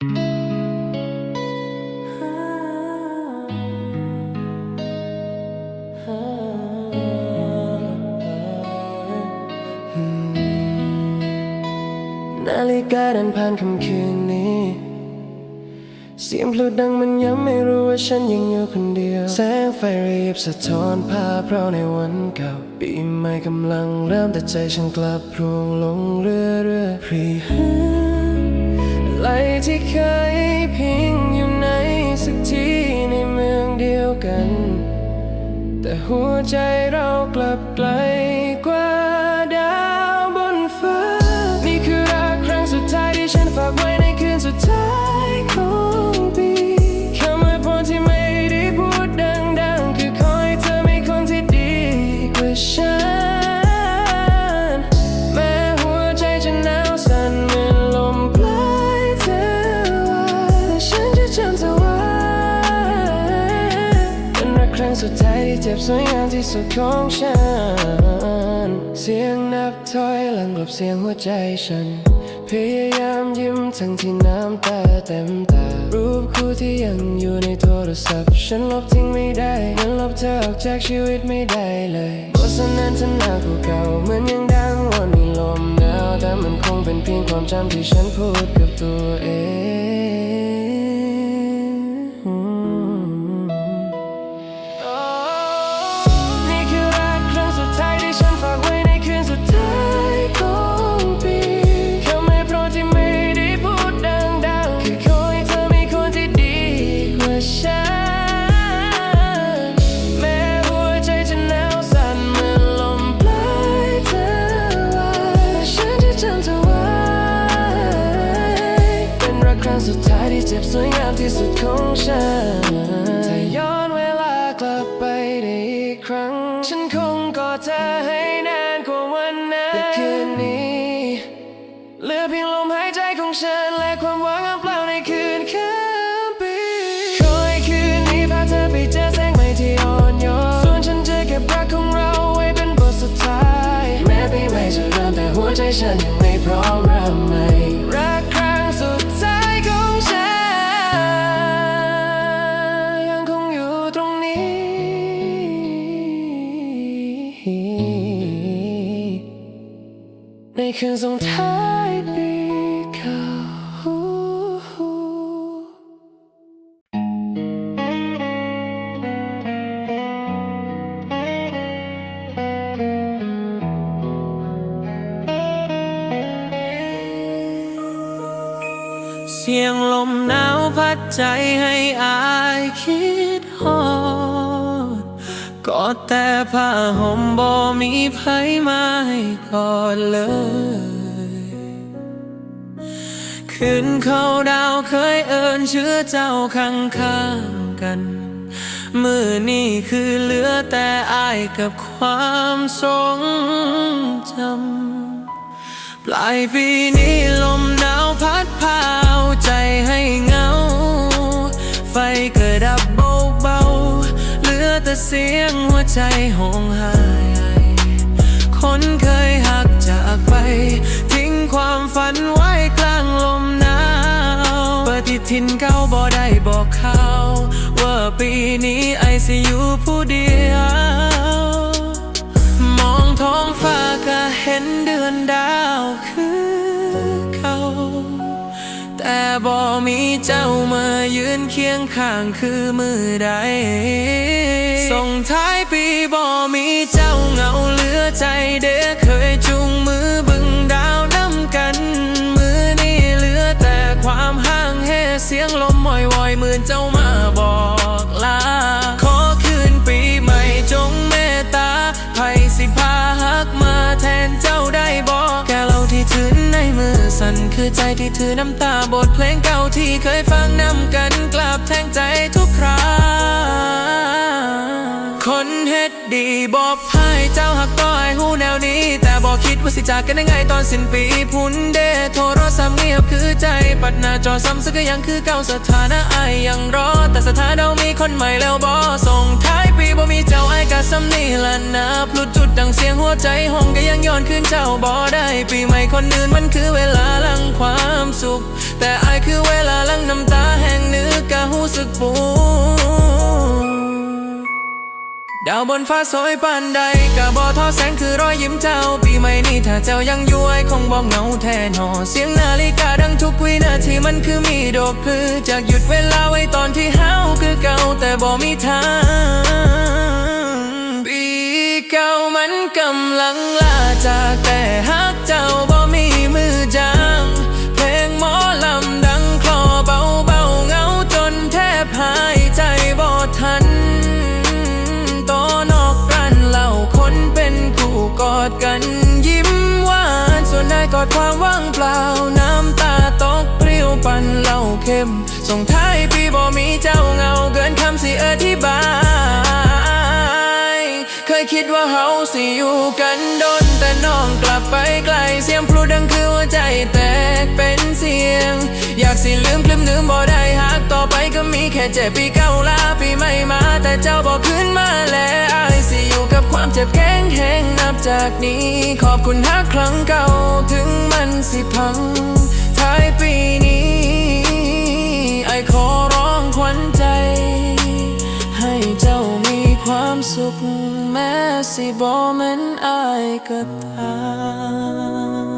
นาฬิกาเดินผ่านค่ำคืนนี้ เสียงพลุดังมันย้ำไม่รู้ว่าฉันยังอยู่คนเดียว แสงไฟรีบสะท้อนภาพเราในวันเก่า ปีใหม่กำลังเริ่มแต่ใจฉันกลับพรวงลงเรื่อยเรื่อยๆพรีฮ ที่เคยพิงอยู่ในสักที่ในเมืองเดียวกัน แต่หัวใจเรากลับไกลกว่า งสุดท้ายที่เจ็บสวยงามที่สุดของฉัน เสียงนับถอยหลังกลบเสียงหัวใจฉัน พยายามยิ้มทั้งที่น้ำตาเต็มตา รูปคู่ที่ยังอยู่ในโทรศัพท์ ฉันลบทิ้งไม่ได้ยังลบเธอออกจากชีวิตไม่ได้เลยบทสนทนาเก่าเหมือนยังดังวนในลมหนาวแต่มันคงเป็นเพียงความจำที่ฉันพูดกับตัวเอง ที่สุดของฉันถ้าย้อนเวลากลับไปได้อีกครั้ง ฉันคงกอดเธอให้นานกว่าวันนั้นแต่คืนนี้เหลือเพียงลมหายใจของฉัน และความหวังอันเปล่าในคืนข้ามปีขอให้คืนนี้พาเธอไปเจอแสงใหม่ที่อ่อนโยนส่วนฉันจะเก็บรักของเราไว้เป็นบทสุดท้ายแม้ปีใหม่จะเริ่มแต่หัวใจฉันยังไม่พร้อมเริ่มใหม่ ในคืนส่งท้ายปีเก่าเสียงลมหนาวพัดใจให้อายคิดฮอด กอดแต่ผ้าห่มบ่มีไผมาให้กอดเลย คืนเขาดาวเคยเอินชื่อเจ้าข้างข้างกัน มือนี่คือเหลือแต่อายกับความทรงจำ ปลายปีนี้ลมหนาวพัดพาเอาใจให้ เสียงหัวใจหงหาย คนเคยหักจากไป ทิ้งความฝันไว้กลางลมหนาวปฏิทินเก่าบ่ได้บอกเขาวว่าปีนี้ไอซีอยู่ผู้เดียว มองท้องฟ้าก็เห็นเดือนดาวคือเขาแต่บ่มีเจ้ามายืนเคียงข้างคือมือใด ส่งท้ายปีบ่มีเจ้าเหงาเหลือใจเด้เคยจุงมือบึงดาวน้ำกัน มือนี่เหลือแต่ความห่างแห่เสียงลมวอยวอยเหมือนเจ้ามาบอก มันคือใจที่ถือน้ำตาบทเพลงเก่าที่เคยฟังนำกันกลับแทงใจทุกคราคนเฮ็ดดีบอกให้เจ้าหักต่อยหูแนวนี้ แต่บอกคิดว่าสิจากกันได้ไงตอนสิ้นปีพุ่นเดโทรศัพท์เงียบคือใจ ปัดหน้าจอซ้ำซึกก็ยังคือเก่าสถานะไอยังรอ แต่สถานะเรามีคนใหม่แล้วบอส่งท้ายปีบ่มีเจ้าไอกะซ้ำนี่ละนะพลุดจุด เสียงหัวใจห้องก็ยังย้อนคืนเจ้าบ่ได้ ปีใหม่คนอื่นมันคือเวลาลังความสุข แต่อายคือเวลาลังน้ำตาแห่งนึกกะหูสึกปูดาวบนฟ้าสวยปานใดกะบอทอแสงคือรอยยิ้มเจ้า ปีใหม่นี้ถ้าเจ้ายังอยู่ไอคงบอกเงาแทนหอเสียงนาฬิกาดังทุกวินาทีมันคือมีดอกคือจากหยุดเวลาไว้ตอนที่เฮาคือเก่าแต่บ่มีทาง เจ้าบ่มีมือจางเพลงหมอลำดังคลอเบาเบาเงาจนแทบหายใจบ่ทันตอนอกรันเล่าคนเป็นคู่กอดกันยิ้มหวานส่วนนายกอดความว่างเปล่าน้ำตาตกเปรี้ยวปันเหล่าเข้ม ส่งท้ายปีบ่มีเจ้าเงาเกินคำสิอธิบาย เคยคิดว่าเฮาสิอยู่กันโดน แต่น้องกลับไปไกล เสียงพลูดังคือหัวใจแตกเป็นเสียง อยากสิลืมคลืมลืมบ่ได้หากต่อไปก็มีแค่เจ็บปีเก่าลาปีใหม่มา แต่เจ้าบอกขึ้นมาแล้วไอายสิอยู่กับความเจ็บแข็งแห้งนับจากนี้ ขอบคุณฮักครั้งเก่าถึงมันสิพังท้ายปีนี้ ความสุขแม้สิบ่แม่นอายก็ตาม